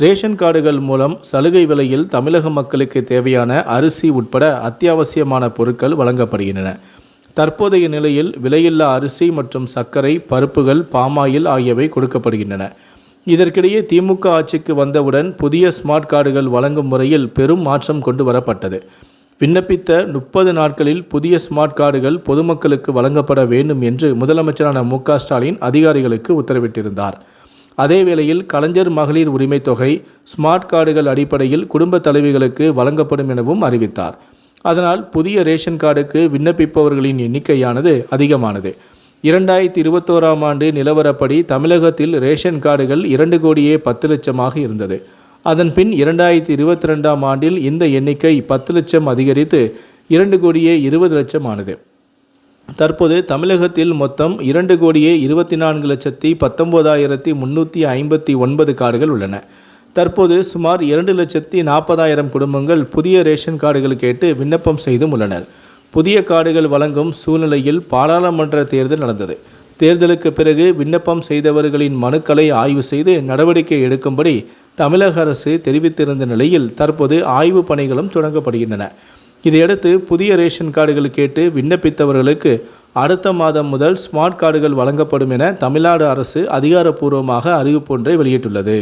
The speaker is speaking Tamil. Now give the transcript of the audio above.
ரேஷன் கார்டுகள் மூலம் சலுகை விலையில் தமிழக மக்களுக்கு தேவையான அரிசி உட்பட அத்தியாவசியமான பொருட்கள் வழங்கப்படுகின்றன. தற்போதைய நிலையில் விலையில்லா அரிசி மற்றும் சர்க்கரை பருப்புகள் பாமாயில் ஆகியவை கொடுக்கப்படுகின்றன. இதற்கிடையே திமுக ஆட்சிக்கு வந்தவுடன் புதிய ஸ்மார்ட் கார்டுகள் வழங்கும் முறையில் பெரும் மாற்றம் கொண்டு வரப்பட்டது. விண்ணப்பித்த முப்பது நாட்களில் புதிய ஸ்மார்ட் கார்டுகள் பொதுமக்களுக்கு வழங்கப்பட வேண்டும் என்று முதலமைச்சரான மு க ஸ்டாலின் அதிகாரிகளுக்கு உத்தரவிட்டிருந்தார். அதே வேளையில் கலைஞர் மகளிர் உரிமைத் தொகை ஸ்மார்ட் கார்டுகள் அடிப்படையில் குடும்ப தலைவிகளுக்கு வழங்கப்படும் எனவும் அறிவித்தார். அதனால் புதிய ரேஷன் கார்டுக்கு விண்ணப்பிப்பவர்களின் எண்ணிக்கையானது அதிகமானது. இரண்டாயிரத்தி இருபத்தோராம் ஆண்டு நிலவரப்படி தமிழகத்தில் ரேஷன் கார்டுகள் இரண்டு கோடியே பத்து லட்சமாக இருந்தது. அதன் பின் இரண்டாயிரத்தி இருபத்தி ரெண்டாம் ஆண்டில் இந்த எண்ணிக்கை பத்து லட்சம் அதிகரித்து இரண்டு கோடியே இருபது லட்சம் ஆனது தற்போது தமிழகத்தில் மொத்தம் இரண்டு கோடியே இருபத்தி நான்கு லட்சத்தி பத்தொம்போதாயிரத்தி முன்னூற்றி ஐம்பத்தி ஒன்பது கார்டுகள் உள்ளன. தற்போது சுமார் இரண்டு லட்சத்தி நாற்பதாயிரம் குடும்பங்கள் புதிய ரேஷன் கார்டுகள் கேட்டு விண்ணப்பம் செய்தும் உள்ளனர். புதிய கார்டுகள் வழங்கும் சூழ்நிலையில் பாராளுமன்ற தேர்தல் நடந்தது. தேர்தலுக்கு பிறகு விண்ணப்பம் செய்தவர்களின் மனுக்களை ஆய்வு செய்து நடவடிக்கை எடுக்கும்படி தமிழக அரசு தெரிவித்திருந்த நிலையில் தற்போது ஆய்வு பணிகளும் தொடங்கப்படுகின்றன. இதையடுத்து புதிய ரேஷன் கார்டுகள் கேட்டு விண்ணப்பித்தவர்களுக்கு அடுத்த மாதம் முதல் ஸ்மார்ட் கார்டுகள் வழங்கப்படும் என தமிழ்நாடு அரசு அதிகாரப்பூர்வமாக அறிவிப்பொன்றை வெளியிட்டுள்ளது.